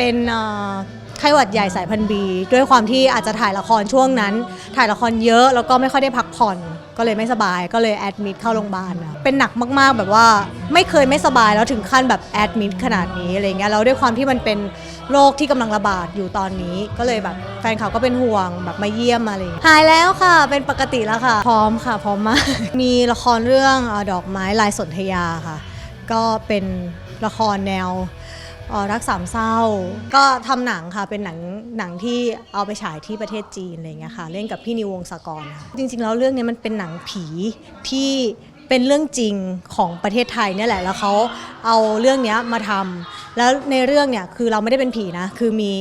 เป็นไข้หวัดใหญ่สายพันธุ์บี ด้วยความที่อาจจะถ่ายละครช่วงนั้น ถ่ายละครเยอะแล้วก็ไม่ค่อยได้พักผ่อน ก็เลยไม่สบายก็เลยแอดมิดเข้าโรงพยาบาลนะเป็นหนักมากๆแบบว่าไม่เคยไม่สบายแล้วถึงขั้นแบบแอดมิดขนาดนี้อะไรเงี้ยแล้วด้วยความที่มันเป็นโรคที่กำลังระบาดอยู่ตอนนี้ ก็เลยแบบแฟนเขาก็เป็นห่วงแบบมาเยี่ยมมาอะไรเงี้ยหายแล้วค่ะเป็นปกติแล้วค่ะ พร้อมค่ะ พร้อมมากมีละครเรื่องอดอกไม้ลายสนธยาค่ะ ก็เป็นละครแนว รักสามเศร้า ก็ทำหนังค่ะเป็นหนังหนังที่เอาไปฉายที่ประเทศจีนอะไรเงี้ยค่ะเล่นกับพี่นิววงศกรค่ะจริง ๆ แล้วเรื่องนี้มันเป็นหนังผีที่เป็นเรื่องจริงของประเทศไทยเนี่ยแหละแล้วเขาเอาเรื่องนี้มาทำแล้วในเรื่องเนี่ยคือเราไม่ได้เป็นผีนะคือมี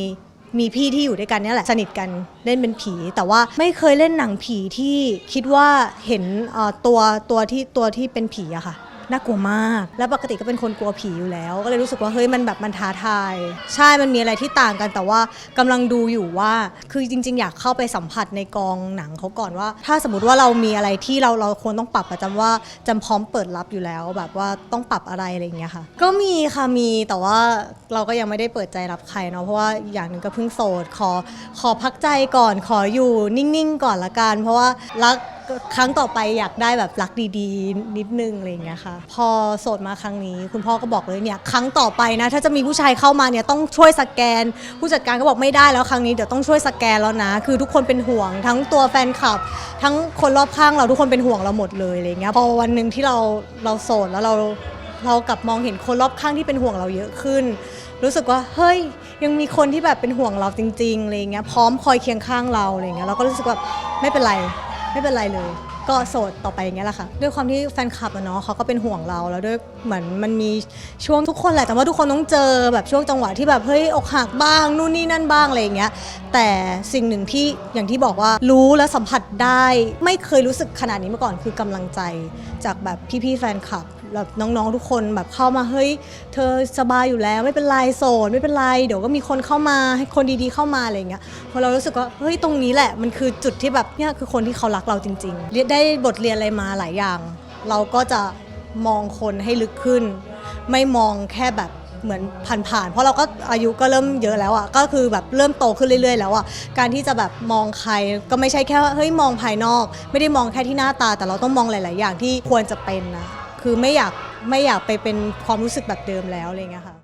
มีพี่ที่อยู่ด้วยกันเนี่ยแหละสนิทกันเล่นเป็นผี แต่ว่าไม่เคยเล่นหนังผีที่คิดว่าเห็นอ่อตัวตัวที่ตัวที่เป็นผีอะค่ะ น่ากลัวมาก แล้วปกติก็เป็นคนกลัวผีอยู่แล้ว ก็เลยรู้สึกว่าเฮ้ยมันแบบมันท้าทาย ใช่มันมีอะไรที่ต่างกันแต่ว่ากำลังดูอยู่ว่าคือจริง ๆ อยากเข้าไปสัมผัสในกองหนังเขาก่อนว่า ถ้าสมมติว่าเรามีอะไรที่เราเราควรต้องปรับอะจำว่าจำพร้อมเปิดรับอยู่แล้ว แบบว่าต้องปรับอะไรอะไรอย่างเงี้ยค่ะ ก็มีค่ะมีแต่ว่าเราก็ยังไม่ได้เปิดใจรับใครเนาะเพราะว่าอย่างหนึ่งก็เพิ่งโสดขอขอพักใจก่อนขออยู่นิ่งๆก่อนละกันเพราะว่ารัก ครั้งต่อไปอยากได้แบบรักดีๆ นิดนึงอะไรอย่างเงี้ยค่ะ พอโสดมาครั้งนี้ คุณพ่อก็บอกเลยเนี่ยครั้งต่อไปนะ ถ้าจะมีผู้ชายเข้ามาเนี่ยต้องช่วยสแกน ผู้จัดการก็บอกไม่ได้แล้วครั้งนี้เดี๋ยวต้องช่วยสแกนแล้วนะ คือทุกคนเป็นห่วง ทั้งตัวแฟนคลับ ทั้งคนรอบข้างเราทุกคนเป็นห่วงเราหมดเลยอะไรเงี้ยพอวันหนึ่งที่เราเราโสดแล้วเราเรากลับมองเห็นคนรอบข้างที่เป็นห่วงเราเยอะขึ้น รู้สึกว่าเฮ้ยยังมีคนที่แบบเป็นห่วงเราจริงๆอะไรเงี้ยพร้อมคอยเคียงข้างเราอะไรเงี้ยเราก็รู้สึกว่าไม่เป็นไร ไม่เป็นไรเลย ก็โสดต่อไปอย่างเงี้ยแหละค่ะ ด้วยความที่แฟนคลับอะเนาะเขาก็เป็นห่วงเราแล้วด้วยเหมือนมันมีช่วงทุกคนแหละแต่ว่าทุกคนต้องเจอแบบช่วงจังหวะที่แบบเฮ้ยอกหักบ้างนู่นนี่นั่นบ้างอะไรอย่างเงี้ยแต่สิ่งหนึ่งที่อย่างที่บอกว่ารู้และสัมผัสได้ ไม่เคยรู้สึกขนาดนี้มาก่อนคือกำลังใจจากแบบพี่ๆแฟนคลับ แบบน้องๆทุกคนแบบเข้ามาเฮ้ย เธอสบายอยู่แล้วไม่เป็นไรโสดไม่เป็นไรเดี๋ยวก็มีคนเข้ามาให้คนดีๆเข้ามาอะไรอย่างเงี้ยพอเรารู้สึกว่าเฮ้ยตรงนี้แหละมันคือจุดที่แบบเนี่ยคือคนที่เขารักเราจริงๆเรียนได้บทเรียนอะไรมาหลายอย่าง เราก็จะมองคนให้ลึกขึ้น ไม่มองแค่แบบเหมือนผ่านๆ เพราะเราก็อายุก็เริ่มเยอะแล้วอะ ก็คือแบบเริ่มโตขึ้นเรื่อย ๆ แล้วอะ การที่จะแบบมองใครก็ไม่ใช่แค่ว่าเฮ้ยมองภายนอก ไม่ได้มองแค่ที่หน้าตา แต่เราต้องมองหลาย ๆ อย่างที่ควรจะเป็นนะ คือไม่อยากไม่อยากไปเป็นความรู้สึกแบบเดิมแล้วอะไรเงี้ยค่ะ